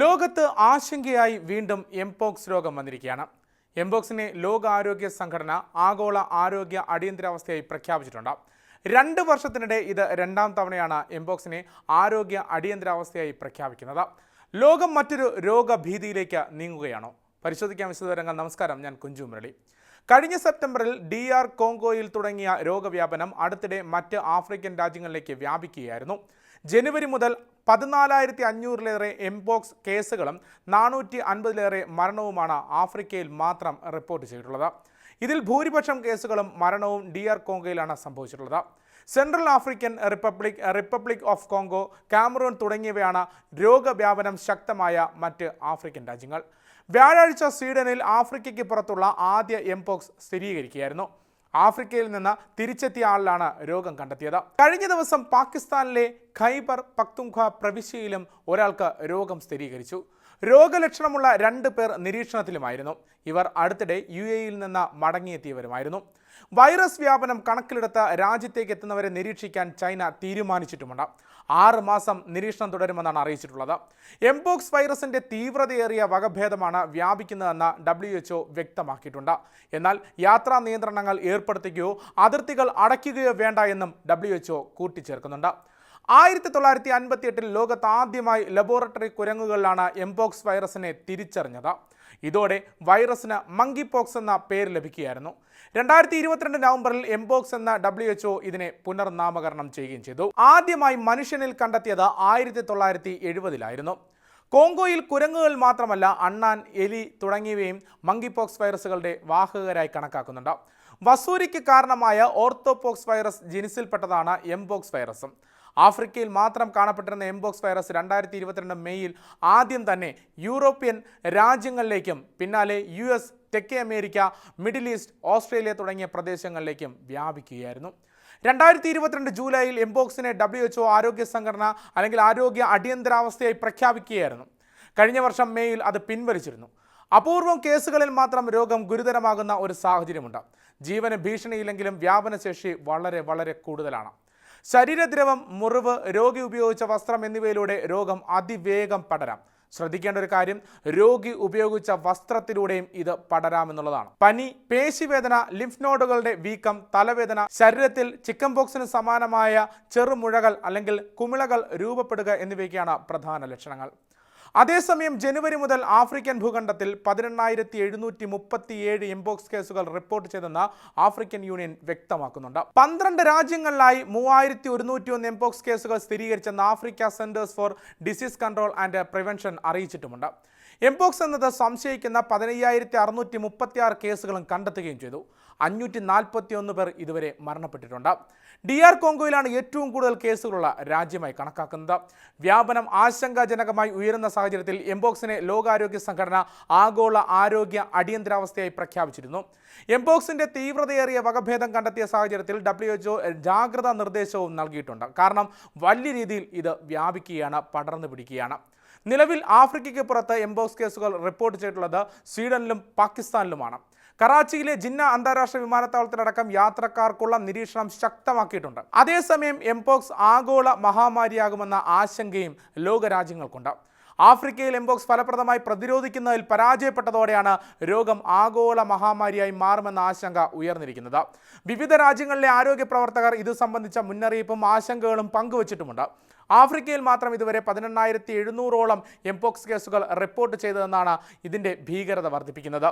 ലോകത്ത് ആശങ്കയായി വീണ്ടും എംപോക്സ് രോഗം വന്നിരിക്കുകയാണ്. എംപോക്സിനെ ലോകാരോഗ്യ സംഘടന ആഗോള ആരോഗ്യ അടിയന്തരാവസ്ഥയായി പ്രഖ്യാപിച്ചിട്ടുണ്ട്. രണ്ട് വർഷത്തിനിടെ ഇത് രണ്ടാം തവണയാണ് എംപോക്സിനെ ആരോഗ്യ അടിയന്തരാവസ്ഥയായി പ്രഖ്യാപിക്കുന്നത്. ലോകം മറ്റൊരു രോഗഭീതിയിലേക്ക് നീങ്ങുകയാണോ. പരിശോധിക്കാൻ വിശദവിവരങ്ങൾ. നമസ്കാരം. ഞാൻ കുഞ്ചു മുരളി. കഴിഞ്ഞ സെപ്റ്റംബറിൽ ഡി ആർ കോങ്കോയിൽ തുടങ്ങിയ രോഗവ്യാപനം അടുത്തിടെ മറ്റ് ആഫ്രിക്കൻ രാജ്യങ്ങളിലേക്ക് വ്യാപിക്കുകയായിരുന്നു. ജനുവരി മുതൽ പതിനാലായിരത്തി അഞ്ഞൂറിലേറെ എംപോക്സ് കേസുകളും നാനൂറ്റി അൻപതിലേറെ മരണവുമാണ് ആഫ്രിക്കയിൽ മാത്രം റിപ്പോർട്ട് ചെയ്തിട്ടുള്ളത്. ഇതിൽ ഭൂരിപക്ഷം കേസുകളും മരണവും ഡി ആർ കോങ്കയിലാണ് സംഭവിച്ചിട്ടുള്ളത്. Central African Republic Republic of Congo Cameroon തുടങ്ങിയവയാണ് രോഗവ്യാപനം ശക്തമായ മറ്റ് ആഫ്രിക്കൻ രാജ്യങ്ങൾ. വ്യാഴാഴ്ച സ്വീഡനിൽ ആഫ്രിക്കയ്ക്ക് പുറത്തുള്ള ആദ്യ എംപോക്സ് സ്ഥിരീകരിക്കുകയായിരുന്നു. ആഫ്രിക്കയിൽ നിന്ന് തിരിച്ചെത്തിയ ആളിലാണ് രോഗം കണ്ടെത്തിയത്. കഴിഞ്ഞ ദിവസം പാകിസ്ഥാനിലെ ഖൈബർ പക്തുംഖ പ്രവിശ്യയിലും ഒരാൾക്ക് രോഗം സ്ഥിരീകരിച്ചു. രോഗലക്ഷണമുള്ള രണ്ട് പേർ നിരീക്ഷണത്തിലുമായിരുന്നു. ഇവർ അടുത്തിടെ യു എയിൽ നിന്ന് മടങ്ങിയെത്തിയവരുമായിരുന്നു. വൈറസ് വ്യാപനം കണക്കിലെടുത്ത് രാജ്യത്തേക്ക് എത്തുന്നവരെ നിരീക്ഷിക്കാൻ ചൈന തീരുമാനിച്ചിട്ടുമുണ്ട്. ആറ് മാസം നിരീക്ഷണം തുടരുമെന്നാണ് അറിയിച്ചിട്ടുള്ളത്. എംപോക്സ് വൈറസിന്റെ തീവ്രതയേറിയ വകഭേദമാണ് വ്യാപിക്കുന്നതെന്ന് ഡബ്ല്യു എച്ച്ഒ വ്യക്തമാക്കിയിട്ടുണ്ട്. എന്നാൽ യാത്രാ നിയന്ത്രണങ്ങൾ ഏർപ്പെടുത്തുകയോ അതിർത്തികൾ അടയ്ക്കുകയോ വേണ്ട എന്നും ഡബ്ല്യു എച്ച്ഒ കൂട്ടിച്ചേർക്കുന്നുണ്ട്. ആയിരത്തി തൊള്ളായിരത്തി അൻപത്തി എട്ടിൽ ലോകത്ത് ആദ്യമായി ലബോറട്ടറി കുരങ്ങുകളിലാണ് എംപോക്സ് വൈറസിനെ തിരിച്ചറിഞ്ഞത്. ഇതോടെ വൈറസിന് മങ്കി പോക്സ് എന്ന പേര് ലഭിക്കുകയായിരുന്നു. രണ്ടായിരത്തി ഇരുപത്തിരണ്ട് നവംബറിൽ എംപോക്സ് എന്ന ഡബ്ല്യു എച്ച്ഒ ഇതിനെ പുനർനാമകരണം ചെയ്യുകയും ചെയ്തു. ആദ്യമായി മനുഷ്യനിൽ കണ്ടെത്തിയത് ആയിരത്തി തൊള്ളായിരത്തി എഴുപതിലായിരുന്നു കോങ്കോയിൽ കുരങ്ങുകൾ മാത്രമല്ല അണ്ണാൻ എലി തുടങ്ങിയവയും മങ്കിപോക്സ് വൈറസുകളുടെ വാഹകരായി കണക്കാക്കുന്നുണ്ട്. വസൂരിക്ക് കാരണമായ ഓർത്തോപോക്സ് വൈറസ് ജിനിസിൽപ്പെട്ടതാണ് എംപോക്സ് വൈറസും ആഫ്രിക്കയിൽ മാത്രം കാണപ്പെട്ടിരുന്ന എംബോക്സ് വൈറസ് രണ്ടായിരത്തി ഇരുപത്തിരണ്ട് മെയ്യിൽ ആദ്യം തന്നെ യൂറോപ്യൻ രാജ്യങ്ങളിലേക്കും പിന്നാലെ യു എസ് തെക്കേ അമേരിക്ക മിഡിൽ ഈസ്റ്റ് ഓസ്ട്രേലിയ തുടങ്ങിയ പ്രദേശങ്ങളിലേക്കും വ്യാപിക്കുകയായിരുന്നു. രണ്ടായിരത്തി ഇരുപത്തിരണ്ട് ജൂലൈയിൽ എംബോക്സിനെ ഡബ്ല്യു എച്ച്ഒ ആരോഗ്യ സംഘടന അല്ലെങ്കിൽ ആരോഗ്യ അടിയന്തരാവസ്ഥയായി പ്രഖ്യാപിക്കുകയായിരുന്നു. കഴിഞ്ഞ വർഷം മെയ്യിൽ അത് പിൻവലിച്ചിരുന്നു. അപൂർവം കേസുകളിൽ മാത്രം രോഗം ഗുരുതരമാകുന്ന ഒരു സാഹചര്യമുണ്ട്. ജീവന് ഭീഷണിയില്ലെങ്കിലും വ്യാപനശേഷി വളരെ വളരെ കൂടുതലാണ്. ശരീരദ്രവം മുറിവ് രോഗി ഉപയോഗിച്ച വസ്ത്രം എന്നിവയിലൂടെ രോഗം അതിവേഗം പടരാം. ശ്രദ്ധിക്കേണ്ട ഒരു കാര്യം രോഗി ഉപയോഗിച്ച വസ്ത്രത്തിലൂടെയും ഇത് പടരാമെന്നുള്ളതാണ്. പനി പേശിവേദന ലിംഫ് നോഡുകളുടെ വീക്കം തലവേദന ശരീരത്തിൽ ചിക്കൻ ബോക്സിന് സമാനമായ ചെറുമുഴകൾ അല്ലെങ്കിൽ കുമിളകൾ രൂപപ്പെടുക എന്നിവയ്ക്കാണ് പ്രധാന ലക്ഷണങ്ങൾ. അതേസമയം ജനുവരി മുതൽ ആഫ്രിക്കൻ ഭൂഖണ്ഡത്തിൽ പതിനെണ്ണായിരത്തി എഴുന്നൂറ്റി മുപ്പത്തിയേഴ് എംബോക്സ് കേസുകൾ റിപ്പോർട്ട് ചെയ്തെന്ന് ആഫ്രിക്കൻ യൂണിയൻ വ്യക്തമാക്കുന്നുണ്ട്. പന്ത്രണ്ട് രാജ്യങ്ങളിലായി മൂവായിരത്തി ഒരുന്നൂറ്റി ഒന്ന് എംബോക്സ് കേസുകൾ സ്ഥിരീകരിച്ചെന്ന് Africa Centres for Disease Control and Prevention അറിയിച്ചിട്ടുമുണ്ട്. Mpox എന്നത് സംശയിക്കുന്ന പതിനയ്യായിരത്തി അറുന്നൂറ്റി മുപ്പത്തി ആറ് കേസുകളും കണ്ടെത്തുകയും ചെയ്തു. അഞ്ഞൂറ്റി നാൽപ്പത്തി ഒന്ന് പേർ ഇതുവരെ മരണപ്പെട്ടിട്ടുണ്ട്. ഡി ആർ കോങ്കോയിലാണ് ഏറ്റവും കൂടുതൽ കേസുകളുള്ള രാജ്യമായി കണക്കാക്കുന്നത്. വ്യാപനം ആശങ്കാജനകമായി ഉയരുന്ന സാഹചര്യത്തിൽ എംബോക്സിനെ ലോകാരോഗ്യ സംഘടന ആഗോള ആരോഗ്യ അടിയന്തരാവസ്ഥയായി പ്രഖ്യാപിച്ചിരുന്നു. എംപോക്സിന്റെ തീവ്രതയേറിയ വകഭേദം കണ്ടെത്തിയ സാഹചര്യത്തിൽ ഡബ്ല്യു എച്ച്ഒ ജാഗ്രതാ നിർദ്ദേശവും നൽകിയിട്ടുണ്ട്. കാരണം വലിയ രീതിയിൽ ഇത് വ്യാപിക്കുകയാണ് പടർന്നു പിടിക്കുകയാണ്. നിലവിൽ ആഫ്രിക്കയ്ക്ക് പുറത്ത് എംബോക്സ് കേസുകൾ റിപ്പോർട്ട് ചെയ്തിട്ടുള്ളത് സ്വീഡനിലും പാകിസ്ഥാനിലുമാണ്. കറാച്ചിയിലെ ജിന്ന അന്താരാഷ്ട്ര വിമാനത്താവളത്തിലടക്കം യാത്രക്കാർക്കുള്ള നിരീക്ഷണം ശക്തമാക്കിയിട്ടുണ്ട്. അതേസമയം എംപോക്സ് ആഗോള മഹാമാരിയാകുമെന്ന ആശങ്കയും ലോകരാജ്യങ്ങൾക്കുണ്ട്. ആഫ്രിക്കയിൽ എംപോക്സ് ഫലപ്രദമായി പ്രതിരോധിക്കുന്നതിൽ പരാജയപ്പെട്ടതോടെയാണ് രോഗം ആഗോള മഹാമാരിയായി മാറുമെന്ന ആശങ്ക ഉയർന്നിരിക്കുന്നത്. വിവിധ രാജ്യങ്ങളിലെ ആരോഗ്യ പ്രവർത്തകർ ഇത് സംബന്ധിച്ച മുന്നറിയിപ്പും ആശങ്കകളും പങ്കുവച്ചിട്ടുമുണ്ട്. ആഫ്രിക്കയിൽ മാത്രം ഇതുവരെ പതിനെണ്ണായിരത്തി എഴുന്നൂറോളം എംപോക്സ് കേസുകൾ റിപ്പോർട്ട് ചെയ്തതെന്നാണ് ഇതിന്റെ ഭീകരത വർദ്ധിപ്പിക്കുന്നത്.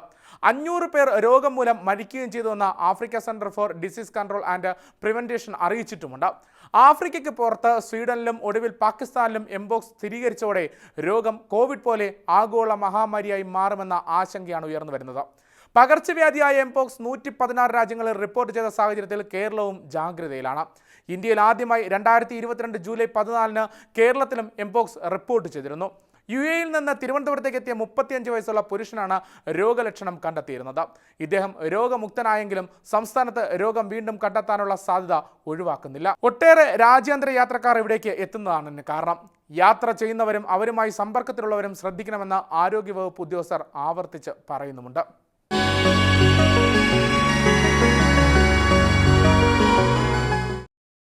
അഞ്ഞൂറ് പേർ രോഗം മൂലം മരിക്കുകയും ചെയ്തുവെന്ന് Africa Centre for Disease Control and Prevention അറിയിച്ചിട്ടുമുണ്ട്. ആഫ്രിക്കയ്ക്ക് പുറത്ത് സ്വീഡനിലും ഒടുവിൽ പാകിസ്ഥാനിലും എംപോക്സ് സ്ഥിരീകരിച്ചതോടെ രോഗം കോവിഡ് പോലെ ആഗോള മഹാമാരിയായി മാറുമെന്ന ആശങ്കയാണ് ഉയർന്നു വരുന്നത്. പകർച്ചവ്യാധിയായ എംപോക്സ് നൂറ്റി പതിനാറ് രാജ്യങ്ങളിൽ റിപ്പോർട്ട് ചെയ്ത സാഹചര്യത്തിൽ കേരളവും ജാഗ്രതയിലാണ്. ഇന്ത്യയിൽ ആദ്യമായി രണ്ടായിരത്തി ഇരുപത്തിരണ്ട് ജൂലൈ പതിനാലിന് കേരളത്തിലും എംപോക്സ് റിപ്പോർട്ട് ചെയ്തിരുന്നു. യു എയിൽ നിന്ന് തിരുവനന്തപുരത്തേക്ക് എത്തിയ മുപ്പത്തിയഞ്ച് വയസ്സുള്ള പുരുഷനാണ് രോഗലക്ഷണം കണ്ടെത്തിയിരുന്നത്. ഇദ്ദേഹം രോഗമുക്തനായെങ്കിലും സംസ്ഥാനത്ത് രോഗം വീണ്ടും കണ്ടെത്താനുള്ള സാധ്യത ഒഴിവാക്കുന്നില്ല. ഒട്ടേറെ രാജ്യാന്തര യാത്രക്കാർ ഇവിടേക്ക് എത്തുന്നതാണ് കാരണം. യാത്ര ചെയ്യുന്നവരും അവരുമായി സമ്പർക്കത്തിലുള്ളവരും ശ്രദ്ധിക്കണമെന്ന് ആരോഗ്യവകുപ്പ് ഉദ്യോഗസ്ഥർ ആവർത്തിച്ച് പറയുന്നുമുണ്ട്.